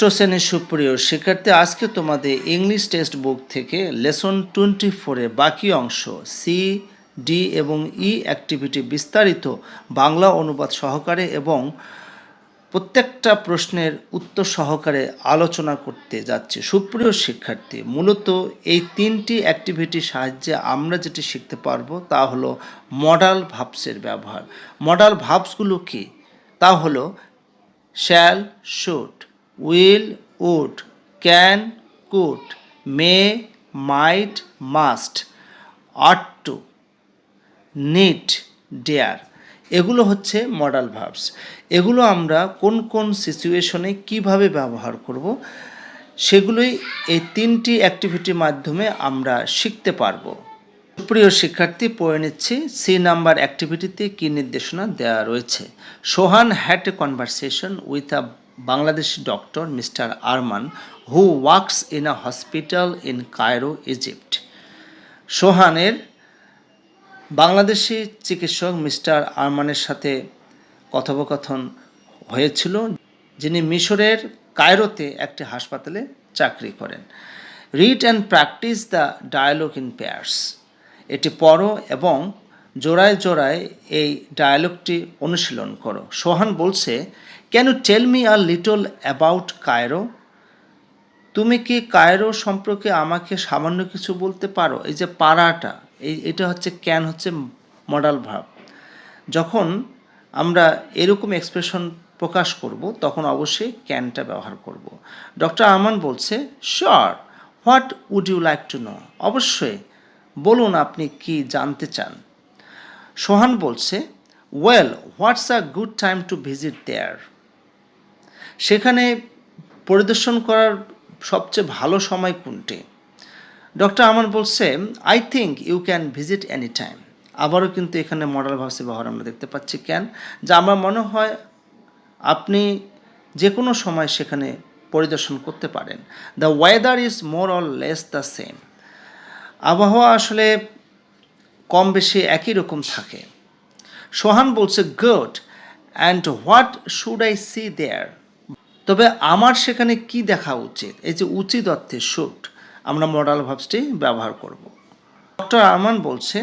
ষষ্ঠ শ্রেণির সুপ্রিয় শিক্ষার্থী, আজকে তোমাদের ইংলিশ টেক্সট বুক থেকে লেসন টোয়েন্টি ফোরের বাকি অংশ সি ডি এবং ই অ্যাক্টিভিটি বিস্তারিত বাংলা অনুবাদ সহকারে এবং প্রত্যেকটা প্রশ্নের উত্তর সহকারে আলোচনা করতে যাচ্ছে। সুপ্রিয় শিক্ষার্থী, মূলত এই তিনটি অ্যাক্টিভিটির সাহায্যে আমরা যেটি শিখতে পারব তা হলো মডাল ভাবসের ব্যবহার। মডাল ভাবসগুলো কি? তা হলো shall should will would can could may might must ought to need dare এগুলো হচ্ছে মডাল ভার্বস এগুলো আমরা কোন কোন সিচুয়েশনে কীভাবে ব্যবহার করব, সেগুলোই এই তিনটি অ্যাক্টিভিটির মাধ্যমে আমরা শিখতে পারব। প্রিয় শিক্ষার্থী, পড়ে নিচ্ছি সি নাম্বার অ্যাক্টিভিটিতে কী নির্দেশনা দেওয়া রয়েছে? Sohan had a conversation with a Bangladeshi doctor mister Arman who works in a hospital in Cairo Egypt সোহানের Bangladeshi চিকিৎসক মিস্টার আরমানের সাথে কথোপকথন হয়েছিল, যিনি মিশরের কায়রোতে একটি হাসপাতালে চাকরি করেন। Read and practice the dialogue in pairs এটি পড়ো এবং জোড়ায় জোড়ায় এই ডায়ালগটি অনুশীলন করো। সোহান বলছে can you tell me a little about Cairo তুমি কি কায়রো সম্পর্কে আমাকে সামান্য কিছু বলতে পারো? এই যে পাড়াটা, এই, এটা হচ্ছে ক্যান হচ্ছে মডাল ভাব। যখন আমরা এরকম এক্সপ্রেশন প্রকাশ করব, তখন অবশ্যই ক্যানটা ব্যবহার করব। ডক্টর আমান বলছে sure what would you like to know অবশ্যই, বলুন আপনি কি জানতে চান। সোহান বলছে well what's a good time to visit there সেখানে পরিদর্শন করার সবচেয়ে ভালো সময় কোনটি? ডক্টর আমান বলছে I think you can visit any time আবারও কিন্তু এখানে মডেল ভার্সের ব্যবহার আমরা দেখতে পাচ্ছি কেন? যা আমার মনে হয় আপনি যে কোনো সময় সেখানে পরিদর্শন করতে পারেন। The weather is more or less the same আবহাওয়া আসলে কম বেশি একই রকম থাকে। সোহান বলছে good and what should I see there তবে আমার সেখানে কি দেখা উচিত? এই যে উচিত অর্থে শুট আমরা মডাল ভাবসটি ব্যবহার করব। ডক্টর আরমান বলছে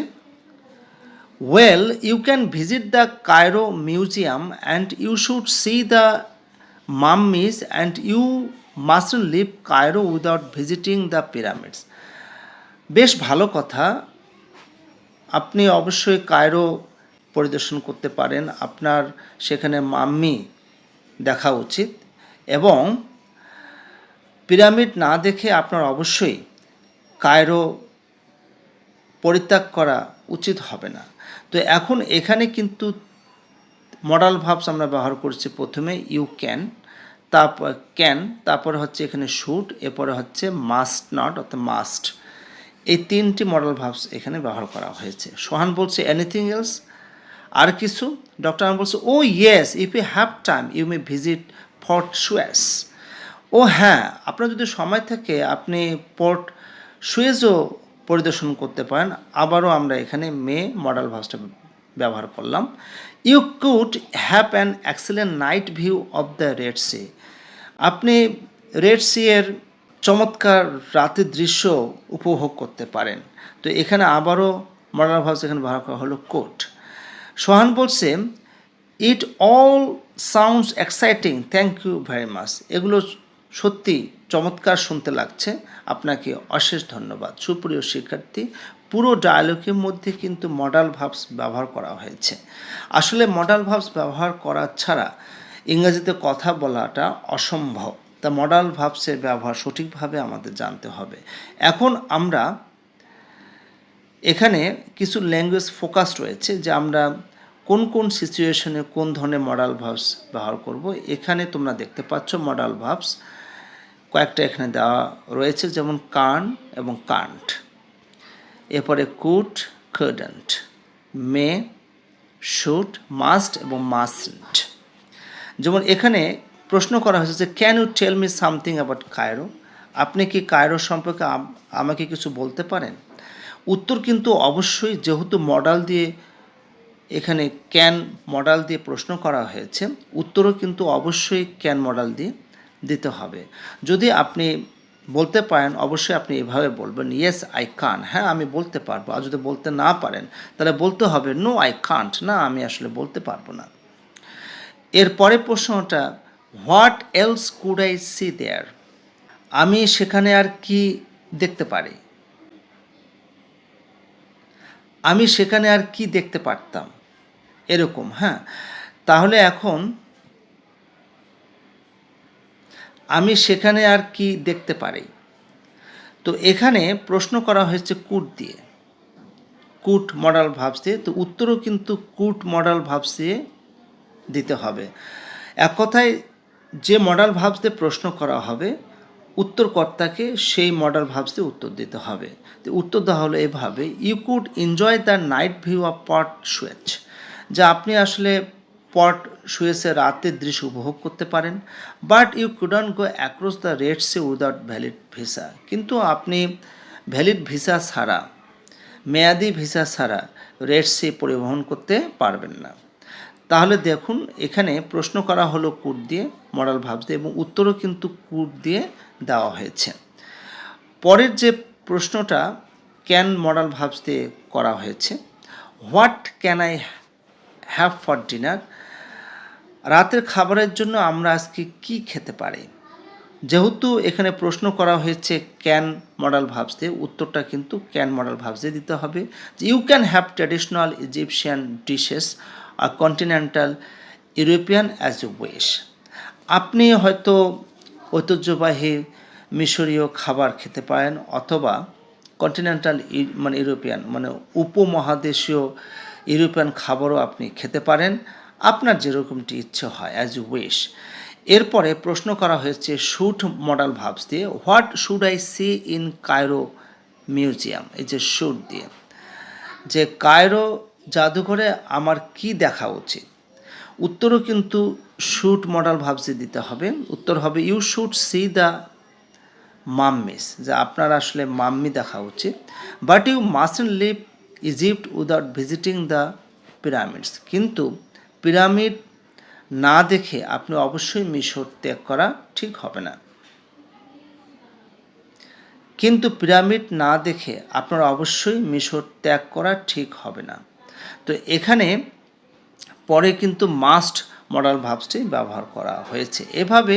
well you can visit the Cairo museum and you should see the mummies and you must leave Cairo without visiting the pyramids বেশ ভালো কথা। আপনি অবশ্যই কায়রো পরিদর্শন করতে পারেন। আপনার সেখানে মাম্মি দেখা উচিত। এবং পিরামিড না দেখে আপনার অবশ্যই কায়রো পরিত্যাগ করা উচিত হবে না। তো এখন এখানে কিন্তু মডাল ভাবস আমরা ব্যবহার করছি প্রথমে ইউ ক্যান তারপর ক্যান তারপরে হচ্ছে এখানে শুট এরপরে হচ্ছে মাস্ট নট অর্থাৎ মাস্ট এই তিনটি মডেল ভাবস এখানে ব্যবহার করা হয়েছে। সোহান বলছে এনিথিং এলস আর কিছু? ডক্টর আম বলছে ও yes if you have time you may visit fort Suez ও হ্যাঁ আপনার যদি সময় থাকে, আপনি পোর্ট সুয়েজও পরিদর্শন করতে পারেন। আবারও আমরা এখানে মে মডেল ভার্সটা ব্যবহার করলাম। You could have an excellent night view of the Red Sea আপনি রেড সি এর চমৎকার রাতের দৃশ্য উপভোগ করতে পারেন। তো এখানে আবারও মডেল ভার্স এখানে ব্যবহার করা হলো কোট সোহান বলছে it all sounds exciting thank you very much এগুলো সত্যি চমৎকার শুনতে লাগছে। আপনাকে অশেষ ধন্যবাদ। সুপ্রিয় শিক্ষার্থী, পুরো ডায়ালগের মধ্যে কিন্তু মডাল ভাবস ব্যবহার করা হয়েছে। আসলে মডাল ভাবস ব্যবহার করা ছাড়া ইংরেজিতে কথা বলাটা অসম্ভব। তা মডাল ভাবসের ব্যবহার সঠিকভাবে আমাদের জানতে হবে। এখন আমরা এখানে কিছু ল্যাঙ্গুয়েজ ফোকাস রয়েছে যে আমরা কোন কোন সিচুয়েশনে কোন ধরনের মডাল ভাবস ব্যবহার করব, এখানে তোমরা দেখতে পাচ্ছ মডাল ভাবস কয়েকটা এখানে দেওয়া রয়েছে, যেমন কান এবং কান্ট এরপরে could couldn't may should must এবং মাস্ট যেমন এখানে প্রশ্ন করা হয়েছে যে can you tell me something about Cairo আপনি কি কায়রো সম্পর্কে আম- আমাকে কিছু বলতে পারেন? উত্তর কিন্তু অবশ্যই, যেহেতু মডাল দিয়ে এখানে ক্যান মডেল দিয়ে প্রশ্ন করা হয়েছে। উত্তরও কিন্তু অবশ্যই ক্যান মডেল দিয়ে দিতে হবে। যদি আপনি বলতে পারেন, অবশ্যই আপনি এভাবে বলবেন ইয়েস আই কান হ্যাঁ আমি বলতে পারব। আর যদি বলতে না পারেন, তাহলে বলতে হবে নো আই কান্ট না, আমি আসলে বলতে পারব না। এর পরের প্রশ্নটা what else could I see there আমি সেখানে আর কি দেখতে পারি? আমি সেখানে আর কি দেখতে পারতাম? এরকম হ্যাঁ? তাহলে এখন আমি সেখানে আর কি দেখতে পারি? তো এখানে প্রশ্ন করা হয়েছে কুট দিয়ে। কুট মডেল ভাবস দিয়ে তো উত্তরও কিন্তু কুট মডেল ভাবস দিয়ে দিতে হবে। এক কথায় যে মডেল ভাবস দিয়ে প্রশ্ন করা হবে, উত্তরকর্তাকে সেই মডেল ভাবস উত্তর দিতে হবে। তো উত্তর দেওয়া হলো এভাবে you could enjoy the night view of port Suez যা আপনি আসলে পট সুয়েসের রাতের দৃশ্য উপভোগ করতে পারেন। But you couldn't go across the Red Sea without valid visa কিন্তু আপনি ভ্যালিড ভিসা ছাড়া, মেয়াদি ভিসা ছাড়া রেড পরিবহন করতে পারবেন না। তাহলে দেখুন, এখানে প্রশ্ন করা হলো কুট দিয়ে মডেল দিয়ে এবং উত্তরও কিন্তু কুট দিয়ে দেওয়া হয়েছে। পরের যে প্রশ্নটা ক্যান মডেল দিয়ে করা হয়েছে what can I have for dinner রাতের খাবারের জন্য আমরা আজকে কি খেতে পারি? যেহেতু এখানে প্রশ্ন করা হয়েছে ক্যান মডেল ভাবস দিয়ে, উত্তরটা কিন্তু ক্যান মডেল ভাবস দিয়ে দিতে হবে। যে you can have traditional Egyptian dishes or continental European as you wish আপনি হয়তো ঐতিহ্যবাহী মিশরীয় খাবার খেতে পারেন, অথবা কন্টিনেন্টাল মানে ইউরোপিয়ান মানে উপমহাদেশীয় ইউরোপিয়ান খাবারও আপনি খেতে পারেন। আপনার যেরকমটি ইচ্ছে হয় অ্যাজ ইউ উইশ এরপরে প্রশ্ন করা হয়েছে শুট মডেল ভাবস দিয়ে what should I see in Cairo museum এই যে শুট দিয়ে। যে কায়রো জাদুঘরে আমার কি দেখা উচিত? উত্তরও কিন্তু শুট মডেল ভাবসে দিতে হবে। উত্তর হবে you should see the mummies যে আপনার আসলে মাম্মি দেখা উচিত। But you must leave Egypt without visiting the pyramids কিন্তু পিরামিড না দেখে আপনি অবশ্যই মিশর ত্যাগ করা ঠিক হবে না। কিন্তু পিরামিড না দেখে আপনার অবশ্যই মিশর ত্যাগ করা ঠিক হবে না। তো এখানে পরে কিন্তু মাস্ট মডেল ভাবসটি ব্যবহার করা হয়েছে। এভাবে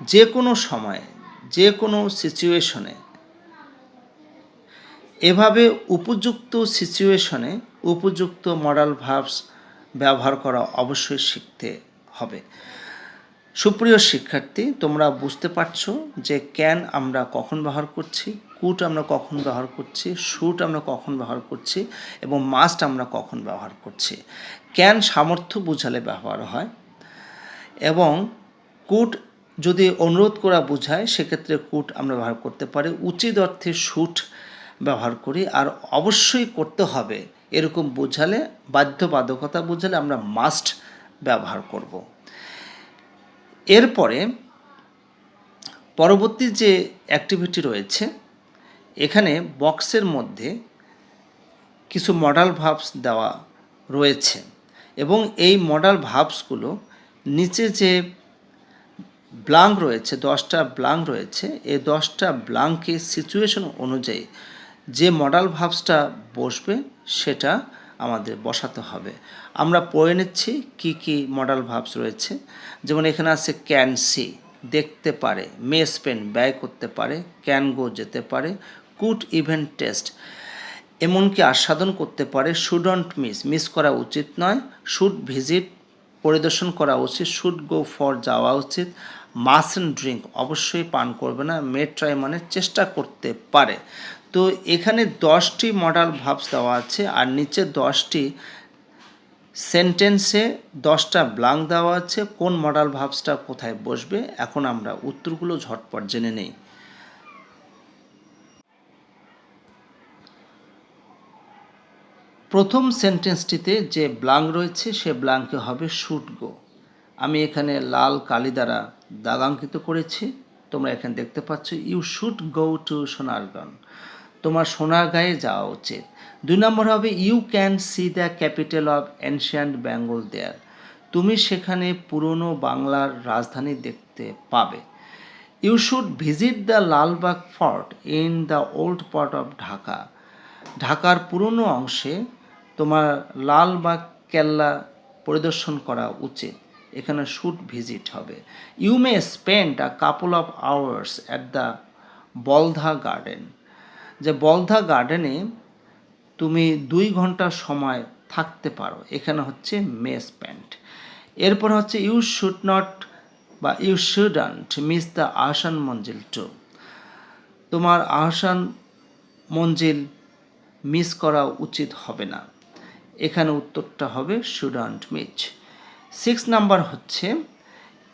যে কোনো সময়ে, যে কোনো সিচুয়েশনে এভাবে উপযুক্ত সিচুয়েশনে উপযুক্ত মডেল ভার্বস ব্যবহার করা অবশ্যই শিখতে হবে। সুপ্রিয় শিক্ষার্থী, তোমরা বুঝতে পারছ যে ক্যান আমরা কখন ব্যবহার করছি কুট আমরা কখন ব্যবহার করছি শুট আমরা কখন ব্যবহার করছি, এবং মাস্ট আমরা কখন ব্যবহার করছি। ক্যান সামর্থ্য বোঝালে ব্যবহার হয়, এবং কুট যদি অনুরোধ করা বোঝায়, সেক্ষেত্রে কুট আমরা ব্যবহার করতে পারি। উচিত অর্থে শুট ব্যবহার করি আর অবশ্যই করতে হবে। এরকম বোঝালে, বাধ্যবাধকতা বোঝালে আমরা মাস্ট ব্যবহার করব। এরপরে পরবর্তী যে অ্যাক্টিভিটি রয়েছে, এখানে বক্সের মধ্যে কিছু মডেল ভাবস দেওয়া রয়েছে এবং এই মডেল ভাবসগুলো নিচে যে ব্লাঙ্ক রয়েছে, দশটা ব্লাঙ্ক রয়েছে, এই দশটা ব্লাঙ্কে সিচুয়েশন অনুযায়ী যে মডেল ভাবসটা বসবে, সেটা আমাদের বসাতে হবে। আমরা পড়ে নিচ্ছি কী কী মডেল ভাবস রয়েছে। যেমন এখানে আছে ক্যান সি দেখতে পারে মে স্পেন্ড ব্যয় করতে পারে ক্যান গো যেতে পারে কুড ইভেন্ট টেস্ট এমনকি আস্বাদন করতে পারে শুডন্ট মিস মিস করা উচিত নয় শুড ভিজিট পরিদর্শন করা উচিত শুড গো ফর যাওয়া উচিত মাস ড্রিঙ্ক অবশ্যই পান করবে না মে ট্রাই মানে চেষ্টা করতে পারে। তো এখানে দশটি মডেল ভাবস দেওয়া আছে, আর নিচে দশটি সেন্টেন্সে দশটা ব্লাঙ্ক দেওয়া আছে, কোন মডেল ভাবসটা কোথায় বসবে? এখন আমরা উত্তরগুলো ঝটপট জেনে নেই। প্রথম সেন্টেন্সটিতে যে ব্লাঙ্ক রয়েছে, সে ব্লাঙ্কে হবে শুট গো আমি এখানে লাল কালি দ্বারা দাগাঙ্কিত করেছি, তোমরা এখানে দেখতে পাচ্ছ you should go to Sonarganj তোমার সোনারগাঁয়ে যাওয়া উচিত। দুই নম্বর হবে you can see the capital of ancient Bengal there তুমি সেখানে পুরনো বাংলার রাজধানী দেখতে পাবে। You should visit the Lalbagh fort in the old part of Dhaka ঢাকার পুরনো অংশে তোমার লালবাগ কেল্লা পরিদর্শন করা উচিত। এখানে শুট ভিজিট হবে। You may spend a couple of hours at the Baldha garden যে বলধা গার্ডেনে তুমি দুই ঘণ্টা সময় থাকতে পারো। এখানে হচ্ছে মে স্পেন্ড এরপর হচ্ছে ইউ শুড নট বা you shouldn't miss the Ahsan Manzil too. তোমার আহসান মঞ্জিল মিস করা উচিত হবে না। এখানে উত্তরটা হবে শুডন্ট মিচ। সিক্স নাম্বার হচ্ছে,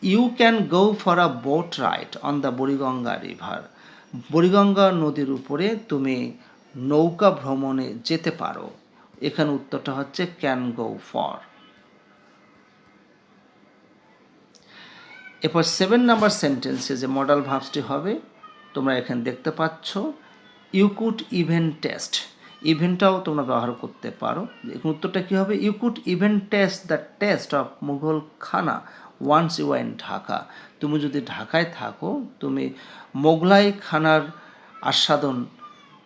you can go for a boat ride on the Buriganga river. Buriganga নদীর উপরে তুমি নৌকা ভ্রমণে যেতে পারো। এখানে উত্তরটা হচ্ছে ক্যান গো ফর এরপর সেভেন নাম্বার সেন্টেন্সে যে মডাল ভাবসটি হবে, তোমরা এখানে দেখতে পাচ্ছ ইউ কুড ইভেন টেস্ট ইভেন্টটাও তোমরা ব্যবহার করতে পারো। এখন উত্তরটা কী হবে? You could even taste the taste of Mughal khana once you in Dhaka তুমি যদি ঢাকায় থাকো, তুমি মোগলাই খানার আস্বাদন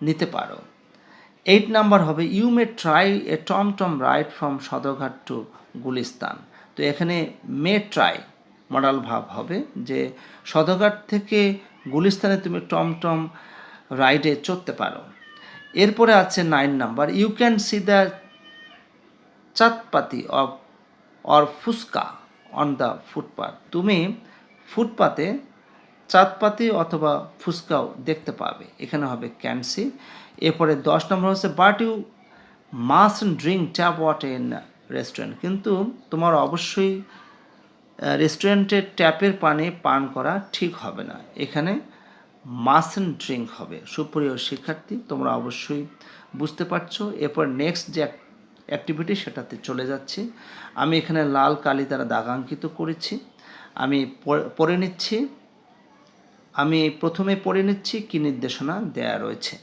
নিতে পারো। এইট নাম্বার হবে you may try a tom tom ride from Sadarghat to Gulistan. তো এখানে মে ট্রাই মডাল ভাব হবে যে সদরঘাট থেকে গুলিস্তানে তুমি টমটম রাইডে চড়তে পারো। এরপরে আছে nine number you can see the chotpoti of or fuchka on the footpath তুমি ফুটপাতে চাঁদপাতি অথবা ফুচকাও দেখতে পাবে। এখানে হবে ক্যানসি এরপরে দশ নম্বর হচ্ছে but you must drink tap water in restaurant কিন্তু তোমার অবশ্যই রেস্টুরেন্টের ট্যাপের পানি পান করা ঠিক হবে না। এখানে মাসেন ড্রিঙ্ক হবে। সুপ্রিয় শিক্ষার্থী, তোমরা অবশ্যই বুঝতে পারছ। এরপর নেক্সট যে অ্যাক্টিভিটি সেটাতে চলে যাচ্ছে। আমি এখানে লাল কালি দ্বারা দাগাঙ্কিত করেছি। আমি পড়ে নিচ্ছি। আমি প্রথমে পড়ে নিচ্ছি কি নির্দেশনা দেয়া রয়েছে।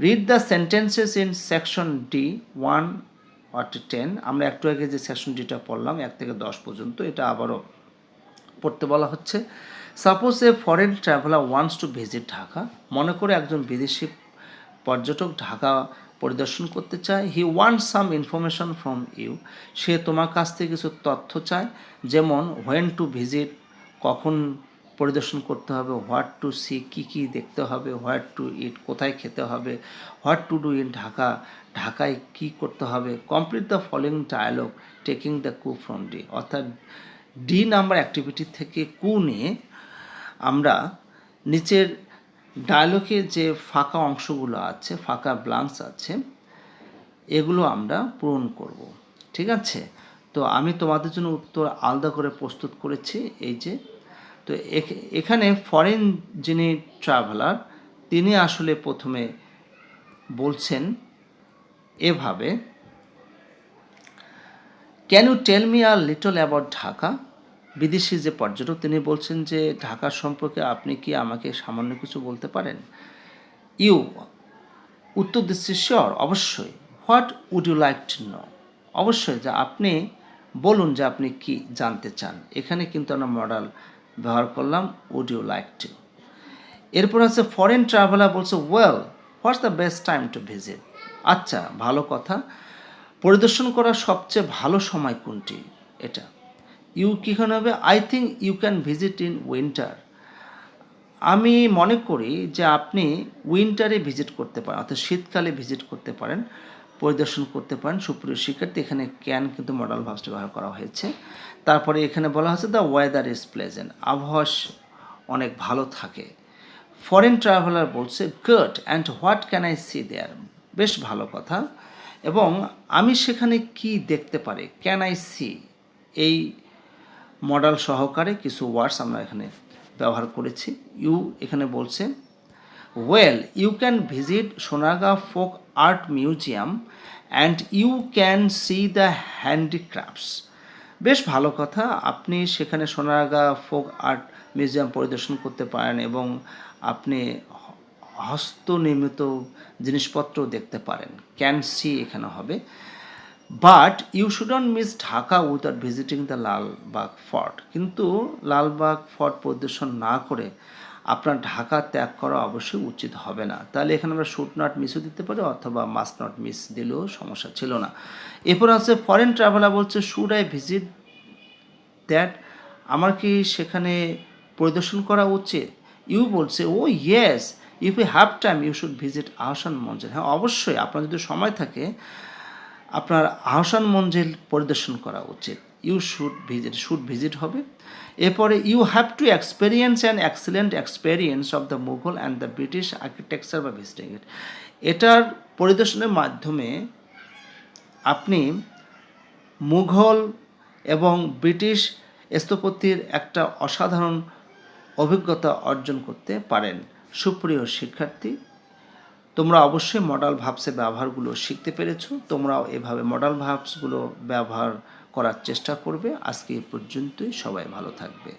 Read the sentences in section D one to ten আমরা একটু আগে যে সেকশন ডিটা পড়লাম, এক থেকে দশ পর্যন্ত, এটা আবারও পড়তে বলা হচ্ছে। Suppose a foreign traveller wants to visit Dhaka মনে করে একজন বিদেশি পর্যটক ঢাকা পরিদর্শন করতে চায় he want some information from you সে তোমার কাছ থেকে কিছু তথ্য চায়, যেমন হোয়েন টু ভিজিট কখন পরিদর্শন করতে হবে হোয়াট টু সি কী কী দেখতে হবে হোয়াট টু ইট কোথায় খেতে হবে what to do in Dhaka ঢাকায় কী করতে হবে complete the following dialogue taking the cue from D অর্থাৎ ডি নাম্বার অ্যাক্টিভিটি থেকে কু নিয়ে আমরা নিচের ডায়লগে যে ফাঁকা অংশগুলো আছে, ফাঁকা ব্লাঙ্কস আছে, এগুলো আমরা পূরণ করব। ঠিক আছে? তো আমি তোমাদের জন্য উত্তর আলাদা করে প্রস্তুত করেছি, এই যে। তো এখানে ফরেন যিনি ট্রাভেলার তিনি আসলে প্রথমে বলছেন এভাবে can you tell me a little about Dhaka বিদেশি যে পর্যটক, তিনি বলছেন যে ঢাকা সম্পর্কে আপনি কি আমাকে সামান্য কিছু বলতে পারেন? ইউ, উত্তর দিচ্ছি, শিওর, অবশ্যই। What would you like to know? অবশ্যই যে আপনি বলুন যে আপনি কি জানতে চান। এখানে কিন্তু আমরা মডেল ব্যবহার করলাম, উড ইউ লাইক টু। এরপর আছে, ফরেন ট্রাভেলার বলছে, well, what's the best time to visit? আচ্ছা ভালো কথা। পরিদর্শন করার সবচেয়ে ভালো সময় কোনটি? এটা। ইউ কীখানে হবে? I think you can visit in winter আমি মনে করি যে আপনি উইন্টারে ভিজিট করতে পারেন, অর্থাৎ শীতকালে ভিজিট করতে পারেন, পরিদর্শন করতে পারেন। সুপ্রিয় শিক্ষার্থী, এখানে ক্যান কিন্তু মডেল ভাবসটি ব্যবহার করা হয়েছে। তারপরে এখানে বলা হচ্ছে দ্য ওয়েদার ইজ প্লেজেন্ট আবহাওয়া অনেক ভালো থাকে। ফরেন ট্রাভেলার বলছে good and what can I see there বেশ ভালো কথা। এবং আমি সেখানে কি দেখতে পারি? ক্যান আই সি এই মডেল সহকারে কিছু ওয়ার্ডস আমরা এখানে ব্যবহার করেছি। ইউ এখানে বলছে well you can visit Sonargaon folk art museum and you can see the handicrafts বেশ ভালো কথা। আপনি সেখানে সোনারগা ফোক আর্ট মিউজিয়াম পরিদর্শন করতে পারেন এবং আপনি হস্তনির্মিত জিনিসপত্র দেখতে পারেন। ক্যান সি এখানে হবে। But you shouldn't miss Dhaka without visiting the Lalbagh fort কিন্তু লালবাগ ফর্ট পরিদর্শন না করে আপনার ঢাকা ত্যাগ করা অবশ্যই উচিত হবে না। তাহলে এখানে আমরা শুট নট মিসও দিতে পারি অথবা মাস্ট নট মিস দিলেও সমস্যা ছিল না। এরপর আছে ফরেন ট্রাভেলার বলছে শুড আই ভিজিট দ্যাট আমার কি সেখানে পরিদর্শন করা উচিত? ইউ বলছে ও yes if you have time you should visit Ahsan Manzil হ্যাঁ অবশ্যই, আপনার যদি সময় থাকে আপনার আহসান মঞ্জিল পরিদর্শন করা উচিত। You should visit should visit হবে। এরপরে you have to experience an excellent experience of the Mughal and the British architecture বা ভিজিটিং ইট এটার পরিদর্শনের মাধ্যমে আপনি মুঘল এবং ব্রিটিশ স্থপতির একটা অসাধারণ অভিজ্ঞতা অর্জন করতে পারেন। সুপ্রিয় শিক্ষার্থী তোমরা অবশ্যই মডাল ভাবসের ব্যবহারগুলো শিখতে পেরেছ। তোমরাও এভাবে মডাল ভাবসগুলো ব্যবহার করার চেষ্টা করবে। আজকে এ পর্যন্তই। সবাই ভালো থাকবে।